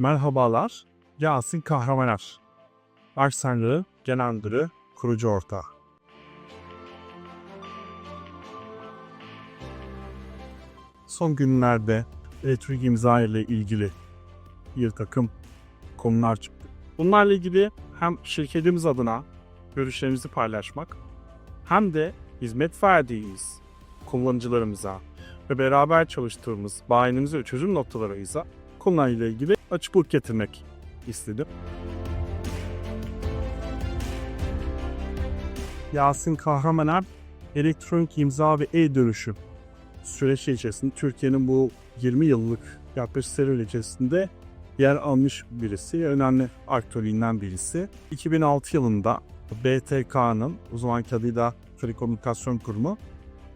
Merhabalar, Yasin Kahramaner. Arsenlı Genel Müdürü, kurucu ortağı. Son günlerde elektrik imza ile ilgili bir takım konular çıktı. Bunlarla ilgili hem şirketimiz adına görüşlerimizi paylaşmak hem de hizmet verdiğimiz kullanıcılarımıza ve beraber çalıştığımız bayinimize ve çözüm noktalarımıza konularla ilgili açıklık getirmek istedim. Yasin Kahramaner elektronik imza ve e-dönüşüm süreci içerisinde Türkiye'nin bu 20 yıllık yaklaşık serüven içerisinde yer almış birisi, önemli aktöründen birisi. 2006 yılında BTK'nın, o zamanki adıyla Telekomünikasyon Kurumu,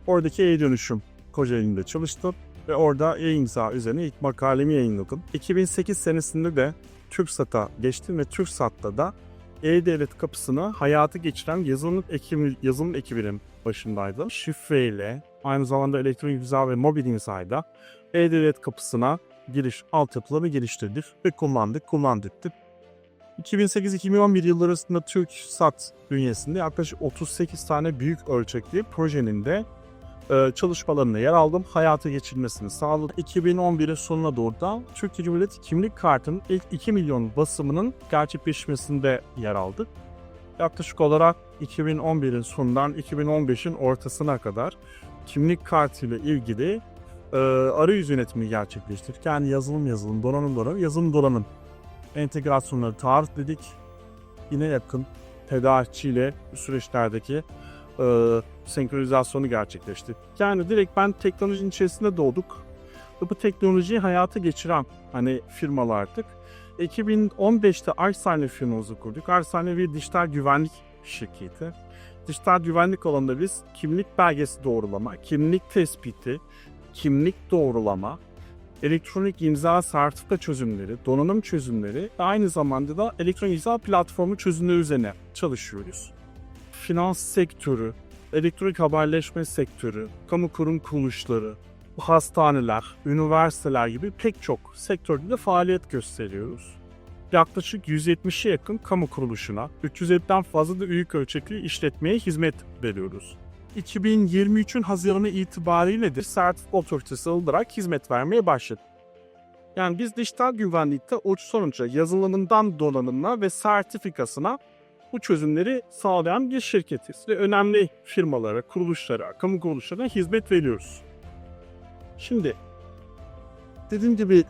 oradaki e-dönüşüm Kocaeli'nde çalıştım ve orada e-imza üzerine ilk makalemi yayınladım. 2008 senesinde de TürkSat'a geçtim ve TürkSat'ta da e-devlet kapısını hayata geçiren yazılım ekibi, yazılım ekibinin başındaydım. Şifreyle, aynı zamanda elektronik imza ve mobil imzayla e-devlet kapısına giriş altyapıları geliştirdik ve kullandık, kullandırdık. 2008-2011 yılları arasında TürkSat bünyesinde yaklaşık 38 tane büyük ölçekli projenin de e, çalışmalarına yer aldım. Hayata geçirilmesini sağladım. 2011'in sonuna doğru da Türkiye Cumhuriyeti kimlik kartının ilk 2 milyon basımının gerçekleşmesinde yer aldık. Yaklaşık olarak 2011'in sonundan 2015'in ortasına kadar kimlik kartı ile ilgili e, arayüz yönetimi gerçekleştirdik. Yazılım yazılım, donanım donanım, yazılım donanım entegrasyonları tarifledik. Yine yakın tedarikçiyle süreçlerdeki e, senkronizasyonu gerçekleşti. Yani direkt ben teknolojinin içerisinde doğduk. Ve bu teknolojiyi hayata geçiren hani firmalardık. 2015'te Arsane firmamızı kurduk. Arsane bir dijital güvenlik şirketi. Dijital güvenlik alanında biz kimlik belgesi doğrulama, kimlik tespiti, kimlik doğrulama, elektronik imza sertifika çözümleri, donanım çözümleri ve aynı zamanda da elektronik imza platformu çözümleri üzerine çalışıyoruz. Finans sektörü, elektronik haberleşme sektörü, kamu kurum kuruluşları, hastaneler, üniversiteler gibi pek çok sektörde de faaliyet gösteriyoruz. Yaklaşık 170'e yakın kamu kuruluşuna, 350'den fazla da büyük ölçekli işletmeye hizmet veriyoruz. 2023'ün Haziran'ı itibariyle de sertifika otoritesi olarak hizmet vermeye başladık. Yani biz dijital güvenlikte uç sonuca yazılımından donanımına ve sertifikasına bu çözümleri sağlayan bir şirketiz ve önemli firmalara, kuruluşlara, kamu kuruluşlarına hizmet veriyoruz. Şimdi dediğim gibi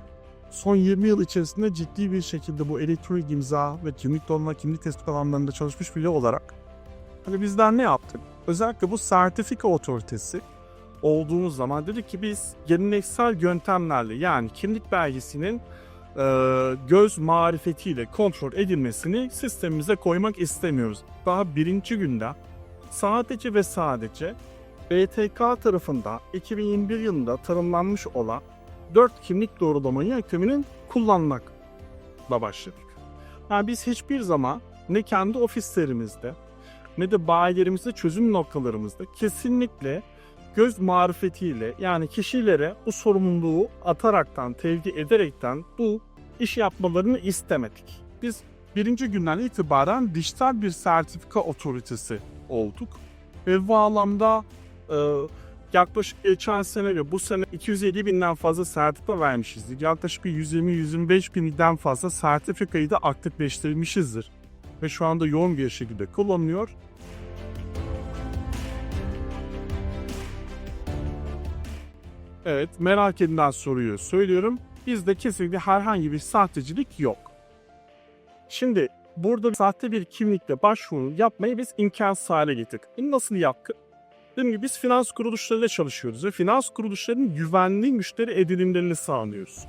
son 20 yıl içerisinde ciddi bir şekilde bu elektronik imza ve kimlik donanma, kimlik tespit alanlarında çalışmış biri olarak hani bizden ne yaptık? Özellikle bu sertifika otoritesi olduğumuz zaman dedik ki biz geleneksel yöntemlerle yani kimlik belgesinin göz marifetiyle kontrol edilmesini sistemimize koymak istemiyoruz. Daha birinci günde sadece ve sadece BTK tarafından 2021 yılında tanımlanmış olan 4 kimlik doğrulama yönteminin kullanmakla başladık. Yani biz hiçbir zaman ne kendi ofislerimizde ne de bayilerimizde çözüm noktalarımızda kesinlikle göz marifetiyle yani kişilere bu sorumluluğu ataraktan, tevdi ederekten bu iş yapmalarını istemedik. Biz birinci günden itibaren dijital bir sertifika otoritesi olduk. Ve bu anlamda e, yaklaşık geçen sene ve bu sene 250 binden fazla sertifika vermişizdir. Yaklaşık bir 120-125 binden fazla sertifikayı da aktifleştirmişizdir. Ve şu anda yoğun bir şekilde kullanılıyor. Evet, merak edilen soruyu söylüyorum. Bizde kesinlikle herhangi bir sahtecilik yok. Şimdi burada sahte bir kimlikle başvuru yapmayı biz imkansız hale getirdik. Bunu nasıl yaptık? Dediğim gibi biz finans kuruluşlarıyla çalışıyoruz ve finans kuruluşlarının güvenli müşteri edilimlerini sağlıyoruz.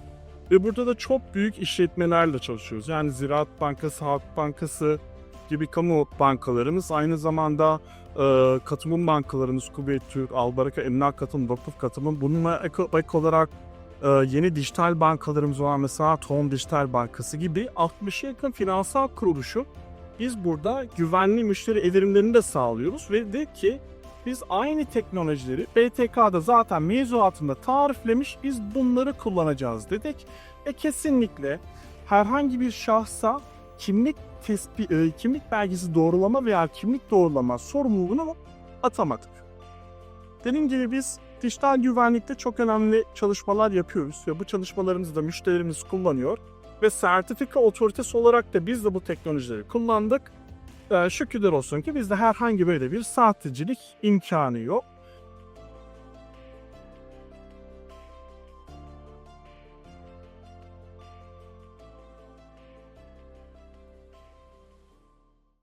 Ve burada da çok büyük işletmelerle çalışıyoruz. Yani Ziraat Bankası, Halk Bankası gibi kamu bankalarımız aynı zamanda e, katılım bankalarımız Kuveyt Türk, Albaraka, Emlak Katılım, Vakıf Katılım. Bununla ek, ek olarak e, yeni dijital bankalarımız olan mesela Tom Dijital Bankası gibi 60'a yakın finansal kuruluşu biz burada güvenli müşteri edilimlerini de sağlıyoruz ve dedik ki biz aynı teknolojileri BTK'da zaten mevzuatında tariflemiş biz bunları kullanacağız dedik. Ve kesinlikle herhangi bir şahsa kimlik tespit, e, kimlik belgesi doğrulama veya kimlik doğrulama sorumluluğunu atamadık. Dediğim gibi biz dijital güvenlikte çok önemli çalışmalar yapıyoruz ve bu çalışmalarımızı da müşterilerimiz kullanıyor ve sertifika otoritesi olarak da biz de bu teknolojileri kullandık. Ee, şükürler olsun ki bizde herhangi böyle bir sahtecilik imkanı yok.